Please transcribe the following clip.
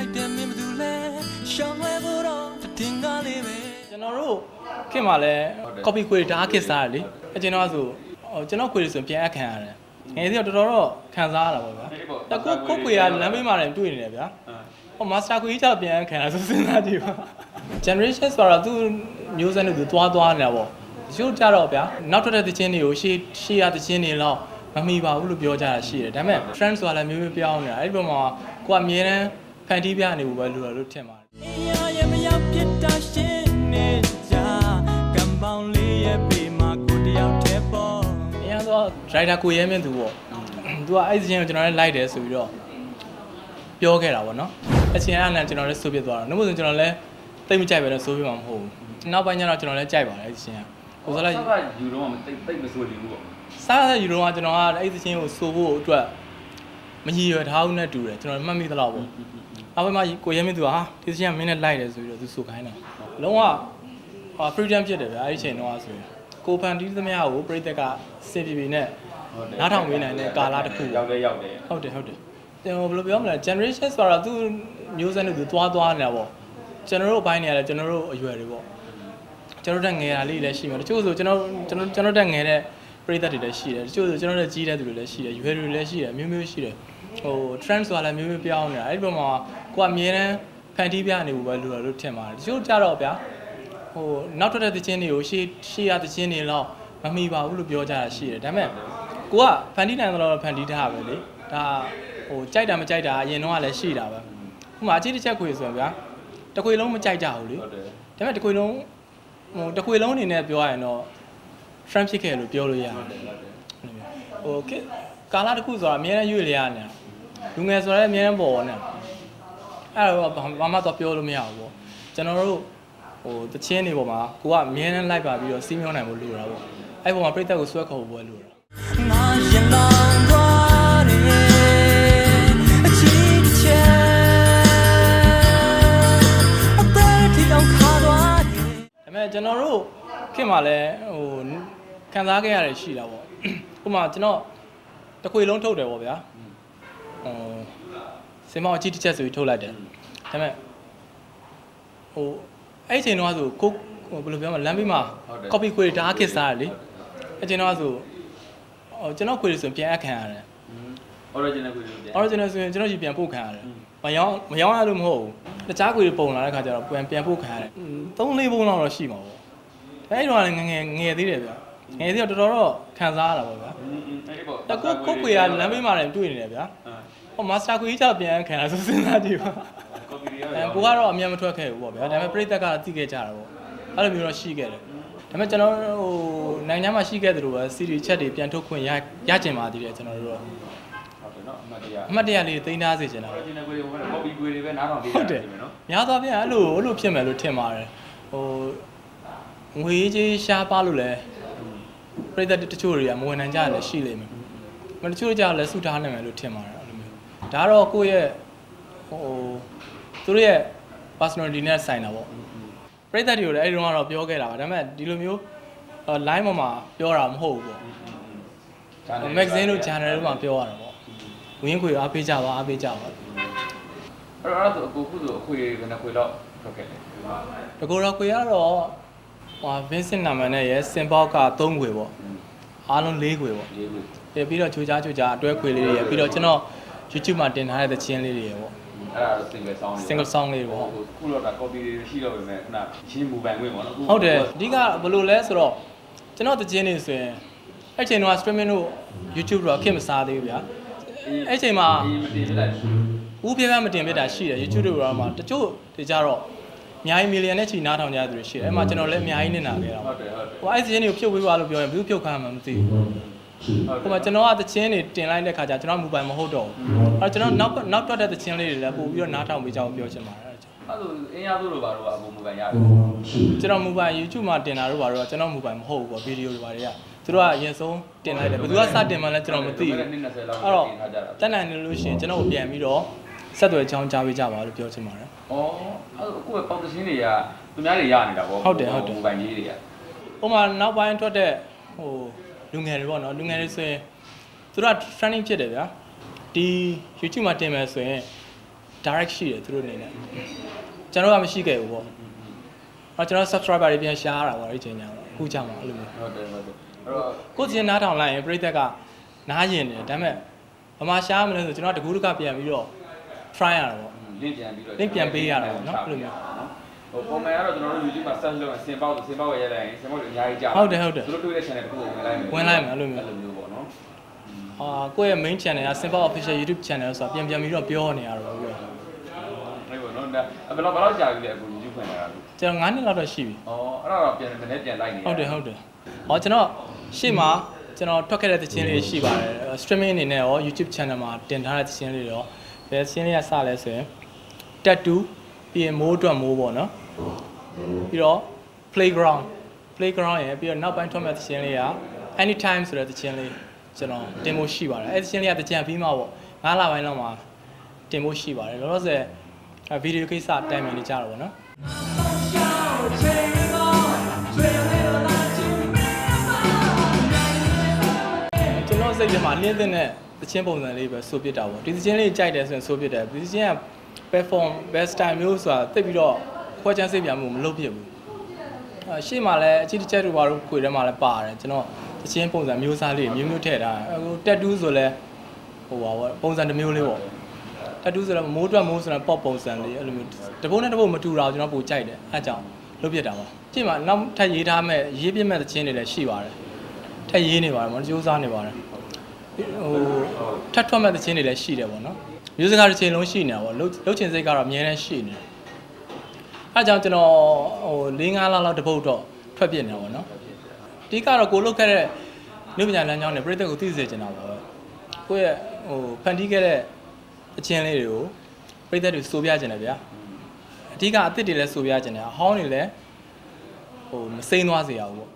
လိုက်တဲ့မင်းဘူးလဲရှောင်းလဲဖို့တော့တင်ကားလေးပဲကျွန်တော်တို့ခင်မှာလဲ copy query တအားခစ်စားတယ်လေအကျွန်တော်ကဆိုဟိုကျွန်တော် query ဆိုပြန်အပ်ခံရတယ်ငယ်စီတော့တော်တော်တော့ခံစားရတာပေါ့ဗျာတကူကို query ကလမ်းမေးမှလည်းတွေ့နေတယ်ဗျာဟို master query ကျတော့ပြန်အပ်ခံရဆိုစဉ်းစားကြည့်ပါ generation ဆိုတော့သူမျိုးဆက်နဲ့သူသွားသွားနေတာပေါ့ရုပ်ကြတော့ဗျာနောက်ထွက်တဲ့သချင်းတွေကိုရှေ့ရှေ့ရသချင်းတွေလောက်မမီပါဘူးလို့ပြောကြတာရှိတယ်ဒါပေမဲ့ trend ဆိုတာလည်းမျိုးမျိုးပြောင်းနေတာအဲ့ဒီပုံမှာကိုကအမြဲတမ်း ဖန်တီးပြနေဘူးပဲလို့လို့ထင်ပါတယ်အင်းရရဲ့မရောက်ဖြစ်တာရှင်းနေကြကံပေါင်းလေးရဲ့ပေမှာကိုတယောက်တည်းပေါ့။အရင်တော့ driver ကိုရဲမြင့်သူပေါ့။ तू ကအဲ့ဒီချင်းကိုကျွန်တော်လည်းလိုက်တယ်ဆိုပြီးတော့ပြောခဲ့တာပေါ့နော်။အချင်းအဲ့နဲ့ကျွန်တော်လည်းဆိုပြသွားတာ။နှုတ်ဆိုကျွန်တော်လည်းတိတ်မကြိုက်ပဲတော့ဆိုပြမှာမဟုတ်ဘူး။နောက်ပိုင်းကျတော့ကျွန်တော်လည်းကြိုက်ပါတယ်အဲ့ဒီချင်းက။ကိုစလိုက်ဆက်ကယူတော့မတိတ်တိတ်မစိုးနေဘူးပေါ့စားရယူတော့ကကျွန်တော်ကအဲ့ဒီချင်းကိုဆိုဖို့အတွက်မရည်ရွယ်ထားဘူးနဲ့တူတယ်ကျွန်တော်မှတ်မိသလောက်ပေါ့။ နောက်ပိုင်းမှာကိုရဲမြင့်သူကဟာဒီချင်းကမင်းနဲ့လိုက်တယ်ဆိုပြီးတော့သူဆိုခိုင်းတာ။လုံးဝဟာ freedom ဖြစ်တယ်ဗျာအဲ့ဒီချိန်တော့ဆိုရင်ကိုဖန်တီးသမျှကိုပြိတက်ကစေပြပြနဲ့နားထောင်ပေးနိုင်တဲ့ကာလတစ်ခုရောက်တယ်ရောက်တယ်ဟုတ်တယ်ဟုတ်တယ်ကျွန်တော်ဘယ်လိုပြောမလဲ generation ဆိုတော့သူမျိုးဆက်နဲ့သူသွားသွားနေတာပေါ့ကျွန်တော်တို့အပိုင်းနေရတယ်ကျွန်တော်တို့အရွယ်တွေပေါ့ကျွန်တော်တို့တက်ငယ်တာလေးလည်းရှိမှာတချို့ဆိုကျွန်တော်ကျွန်တော်ကျွန်တော်တက်ငယ်တဲ့ပရိသတ်တွေလည်းရှိတယ်တချို့ဆိုကျွန်တော်တို့ကြီးတဲ့သူတွေလည်းရှိတယ်ရွယ်တွေလည်းရှိတယ်မျိုးမျိုးရှိတယ်ဟို trend ဆိုတာလည်းမျိုးမျိုးပြောင်းနေတာအဲ့ဒီပုံမှာ ကိုကအမြဲတမ်းဖန်တီးပြနေဘူးပဲလို့လို့ထင်ပါတယ်တချို့ကြတော့ဗျာဟိုနောက်ထွက်တဲ့သချင်းတွေကိုရှေ့ရှေ့ရသချင်းတွေလောက်မမီပါဘူးလို့ပြောကြတာရှိတယ်ဒါပေမဲ့ကိုကဖန်တီးနိုင်တော့ဖန်တီးထားပဲလေဒါဟိုကြိုက်တာမကြိုက်တာအရင်တော့ကလည်းရှိတာပဲဥပမာအကြည့်တစ်ချက်ခွေဆိုရင်ဗျာတစ်ခွေလုံးမကြိုက်ကြဘူးလေဟုတ်တယ်ဒါပေမဲ့တစ်ခွေလုံးဟိုတစ်ခွေလုံးအနေနဲ့ပြောရရင်တော့ friend ဖြစ်ခဲ့လို့ပြောလို့ရတယ်ဟုတ်တယ်ဟုတ်တယ်ဟိုကကာလာတစ်ခုဆိုတာအများနဲ့ရွေ့လေရနေတာလူငယ်ဆိုတော့လည်းအများနဲ့ပေါ်နေ အဲ့တော့ဘာမှတော့ပြောလို့မရဘူးပေါ့ကျွန်တော်တို့ဟိုတချင်းတွေပေါ်မှာကိုကအများနဲ့လိုက်ပါပြီးတော့စီးမြောင်းနိုင်ဖို့လိုတာပေါ့အဲ့ပေါ်မှာပြိတ္တကိုဆွဲခေါ်ဖို့ပဲလိုတာငါရင်လောင်သွားတယ်အချစ်တစ်ချက်အသက်ထိအောင်ခါသွားတယ်ဒါပေမဲ့ကျွန်တော်တို့ခင်မှာလည်းဟိုခံစားခဲ့ရတယ်ရှိတာပေါ့ဥပမာကျွန်တော်တစ်ခွေလုံးထုတ်တယ်ပေါ့ဗျာဟို စင်မောင်အကြည့်တစ်ချက်ဆိုပြီးထုတ်လိုက်တယ်ဒါပေမဲ့ဟိုအဲ့ဒီအချိန်တော့ဆိုကိုဟိုဘယ်လိုပြောမလဲလမ်းဘေးမှာ copy query တအားခစ်စားတယ်လေအဲ့ချိန်တော့ဆိုဟိုကျွန်တော် query ဆိုပြန်အပ်ခံရတယ် original ကိုပြန် original ဆိုရင်ကျွန်တော်ကြီးပြန်ပို့ခံရတယ်မရောင်းမရောင်းရလို့မဟုတ်ဘူးတခြား query ပုံလာတဲ့ခါကျတော့ပြန်ပြန်ပို့ခံရတယ်3 4ပုံလောက်တော့ရှိမှာပေါ့အဲ့ဒီတော့လည်းငငယ်ငယ်သေးတယ်ဗျငယ်သေးတော့တော်တော်တော့ခံစားရတာပေါ့ဗျာအဲ့ပေါ့တကူကိုကွေကလမ်းမေးမှလည်းတွေ့နေတယ်ဗျာ ဟိုမာစတာကွေကြီးကျတော့ပြန်ခံရဆိုစဉ်းစားကြည့်ပါကော်ပီရအဲကိုကတော့အမြန်မထွက်ခဲ့ဘူးပေါ့ဗျာဒါပေမဲ့ပြိသက်ကတော့သိခဲ့ကြတာပေါ့အဲ့လိုမျိုးတော့ရှိခဲ့တယ်ဒါပေမဲ့ကျွန်တော်ဟိုနိုင်ငံမှာရှိခဲ့သလိုပဲစီရီချက်တွေပြန်ထုတ်ခွင့်ရရကျင်ပါသေးတယ်ကျွန်တော်တို့တော့ဟုတ်တယ်နော်အမှတ်တရအမှတ်တရလေးသိမ်းထားစေချင်တာပေါ့ original ကိုဟိုကော်ပီကိုတွေပဲနားထောင်ပေးဟုတ်တယ်နော်များသောအားဖြင့်အဲ့လိုအဲ့လိုဖြစ်မယ်လို့ထင်ပါတယ်ဟိုငွေကြီးရှားပါလို့လဲပြိသက်တချို့တွေကမဝင်နိုင်ကြတယ်ရှိလိမ့်မယ်မတချို့ကြတော့လည်းဆူထားနိုင်မယ်လို့ထင်ပါတယ်အဲ့လိုမျိုး ဒါကတော့ကိုယ့်ရဲ့ဟိုသူတို့ရဲ့ personality နဲ့ဆိုင်တာပေါ့ပရိသတ်တွေကိုလည်းအဲ့ဒီတော့ကတော့ပြောခဲ့တာပါဒါပေမဲ့ဒီလိုမျိုး line ပေါ်မှာပြောတာမဟုတ်ဘူးပေါ့ magazine တို့ channel တို့မှာပြောရတာပေါ့ဝင်းခွေအားပေးကြပါအားပေးကြပါအဲ့တော့အဲ့ဒါဆိုအကိုခုဆိုအခွေဘယ်နှခွေတော့ထွက်ခဲ့လဲတကူတော့ခွေကတော့ဟို Vincent နာမည်နဲ့ရယ်စင်ပေါက်က3ခွေပေါ့အားလုံး4ခွေပေါ့လေးခုပြီးပြီးတော့ချိုးချားချိုးချားအတွဲခွေလေးတွေရယ်ပြီးတော့ကျွန်တော် YouTube မှာတင်ထားတဲ့သချင်းလေးတွေရယ်ပေါ့အဲ့ဒါတော့ single sound လေး single song လေးတွေပေါ့ခုတော့ဒါ copy တွေရှိတော့ပဲမဲ့ခုနရှင်းမူပိုင်ဝင်ပေါ့နော်ဟုတ်တယ်အဓိကဘယ်လိုလဲဆိုတော့ကျွန်တော်တခြင်းနေဆိုရင်အဲ့ချိန်တော့ streaming တို့ YouTube တော့ခင်မစားသေးဘူးဗျာအဲ့ချိန်မှာဒီမတင်လိုက်ဦးပြပြမတင်ပြတာရှိတယ် YouTube တို့တော့မှာတချို့တွေကြတော့အများကြီးမီလီယံနဲ့ချီနားထောင်ကြသူတွေရှိတယ်အဲ့မှာကျွန်တော်လည်းအများကြီးနင်နာခဲ့တာဟုတ်တယ်ဟုတ်တယ်ဟိုအဲ့ဒီခြင်းတွေကိုဖြုတ်ပေးပါလို့ပြောရင်ဘယ်သူဖြုတ်ခိုင်းမှမသိဘူး ဟိုမှာကျွန်တော်ကတခြင်းတွေတင်လိုက်တဲ့ခါကျကျွန်တော်မူပိုင်မဟုတ်တော့ဘူးအဲ့ကျွန်တော်နောက်နောက်တွက်တဲ့တခြင်းလေးတွေလည်းပို့ပြီးတော့နားထောင်ပေးကြအောင်ပြောချင်ပါတယ်အဲ့ဒါကြောင့်အဲ့လိုအင်းရတို့လိုပါတော့အကုန်မူပိုင်ရတယ်ကျွန်တော်မူပိုင် YouTube မှာတင်တာတို့ပါတော့ကျွန်တော်မူပိုင်မဟုတ်ဘူးပေါ့ဗီဒီယိုတွေပါတွေကသူတို့ကအရင်ဆုံးတင်လိုက်တယ်ဘယ်သူကစတင်မှလည်းကျွန်တော်မသိဘူးနှစ်20လောက်အဲ့တော့တင်ထားကြတာတက်နိုင်နေလို့ရှိရင်ကျွန်တော်ကိုပြန်ပြီးတော့ဆက်သွယ်ချောင်းကြားပေးကြပါလို့ပြောချင်ပါတယ်ဩအဲ့တော့အခုပဲပေါက်တရှင်းတွေကသူများတွေရနေတာပေါ့ဟုတ်တယ်ဟုတ်တယ်မူပိုင်ကြီးတွေကဥပမာနောက်ပိုင်းထွက်တဲ့ဟို လူငယ်တွေပေါ့နော်လူငယ်တွေဆိုရင်သူတို့က training ဖြစ်တယ်ဗျာဒီ YouTube မှာတင်မယ်ဆိုရင် direct ရှိတယ်သူတို့အနေနဲ့ကျွန်တော်ကမရှိခဲ့ဘူးပေါ့အော်ကျွန်တော် subscriber တွေပြန်ရှားရတာပေါ့အဲ့ဒီချိန်ညာပေါ့အခုကြောင်ပါအဲ့လိုမျိုးဟုတ်တယ်ဟုတ်တယ်အဲ့တော့ကိုယ်ကျင်နားထောင်လိုက်ရင်ပြိသက်ကနားရင်တယ်ဒါပေမဲ့ဘာမှရှားမလဲဆိုကျွန်တော်တကူးတကပြန်ပြီးတော့ try ရတာပေါ့လင့်ပြန်ပြီးတော့ link ပြန်ပေးရတာပေါ့နော်အဲ့လိုမျိုး ဟိုပုံမှန်ကတော့ကျွန်တော်တို့ YouTube မှာ search လုပ်ရင်စင်ပေါက်စင်ပေါက်ရရလိုက်ရင်စင်ပေါက်တွေအများကြီးကြာဟုတ်တယ်ဟုတ်တယ်သူတို့တွေ့တဲ့ channel တစ်ခုကိုဝင်လိုက်မယ်ဝင်လိုက်မယ်အဲ့လိုမျိုးအဲ့လိုမျိုးပေါ့နော်အာကိုယ့်ရဲ့ main channel က simple official YouTube channel ဆိုတာပြန်ပြန်ပြီးတော့ပြောနေရတော့ဘူးအဲ့ပေါ့နော်ဒါဘယ်တော့ဘယ်တော့ကြာပြီလဲအခု YouTube ဖွင့်လာတာလို့ကျွန်တော်9နှစ်လောက်တော့ရှိပြီဩအဲ့တော့ပြန်နည်းနည်းပြန်လိုက်နေဟုတ်တယ်ဟုတ်တယ်ဟောကျွန်တော်ရှေ့မှာကျွန်တော်ထွက်ခဲ့တဲ့သချင်းလေးရှိပါတယ် streaming အနေနဲ့ရော YouTube channel မှာတင်ထားတဲ့သချင်းလေးတွေရောဘယ်သချင်းလေးကစလဲဆိုရင် tattoo ပြီးရင်မိုးအတွက်မိုးပေါ့နော် ပြီးတော့ playground playground ရယ်ပြီးတော့နောက်ပိုင်းထွက်မဲ့သချင်းလေးက anytime ဆိုတဲ့သချင်းလေးကျွန်တော်တင်ဖို့ရှိပါတယ်အဲသချင်းလေးကတကြံပြီးမှပေါ့9လပိုင်းလောက်မှာတင်ဖို့ရှိပါတယ်လောလောဆယ်ဗီဒီယိုကိစ္စတိုင်ပင်နေကြတော့ဗောနော်ကျွန်တော်စိတ်ထဲမှာလင်းတဲ့သချင်းပုံစံလေးပဲဆိုပြစ်တာပေါ့ဒီသချင်းလေးကြိုက်တယ်ဆိုရင်ဆိုပြစ်တယ်ဒီသချင်းက perform best time မျိုးဆိုတာတိတ်ပြီးတော့ ခွဲချမ်းစိတ်ပြမှုမလုပ်ဖြစ်ဘူးအဲရှေ့မှာလည်းအချစ်တစ်ချက်တို့ဘာလို့ခွေထဲမှာလည်းပါတယ်ကျွန်တော်သချင်းပုံစံမျိုးစားလေးမျိုးမျိုးထည့်ထားတယ်အခုတက်တူးဆိုလဲဟိုပါပေါ့ပုံစံတစ်မျိုးလေးပေါ့တက်တူးဆိုတော့မိုးအတွက်မိုးဆိုတော့ pop ပုံစံလေးအဲ့လိုမျိုးတပုတ်နဲ့တပုတ်မတူတာကိုကျွန်တော်ပိုကြိုက်တယ်အဲအကြောင်းလုပ်ပြစ်တာပါရှေ့မှာနောက်ထပ်ရေးထားမဲ့ရေးပြမဲ့သချင်းတွေလည်းရှိပါတယ်ထပ်ရေးနေပါတယ်မဟုတ်ကြိုးစားနေပါတယ်ဟိုထပ်ထွက်မဲ့သချင်းတွေလည်းရှိတယ်ပေါ့နော်မျိုးစကားတစ်ချိန်လုံးရှိနေတာပေါ့လှုပ်လှုပ်ချင်စိတ်ကတော့အများနဲ့ရှိနေတယ် အဲဒါကြောင့်ကျွန်တော်ဟို၄၅လလောက်တပုတ်တော့ထွက်ပြစ်နေတာပေါ့နော်အဓိကတော့ကိုလုတ်ခဲ့တဲ့လူပညာလမ်းကြောင်းနဲ့ပြည်သက်ကိုသိစေချင်တာပေါ့ကိုယ့်ရဲ့ဟိုဖန်တီးခဲ့တဲ့အချင်းလေးတွေကိုပြည်သက်တွေစိုးပြချင်တယ်ဗျာအဓိကအစ်စ်တွေလည်းစိုးပြချင်တယ်အဟောင်းတွေလည်းဟိုမစိမ့်သွားစေရဘူးပေါ့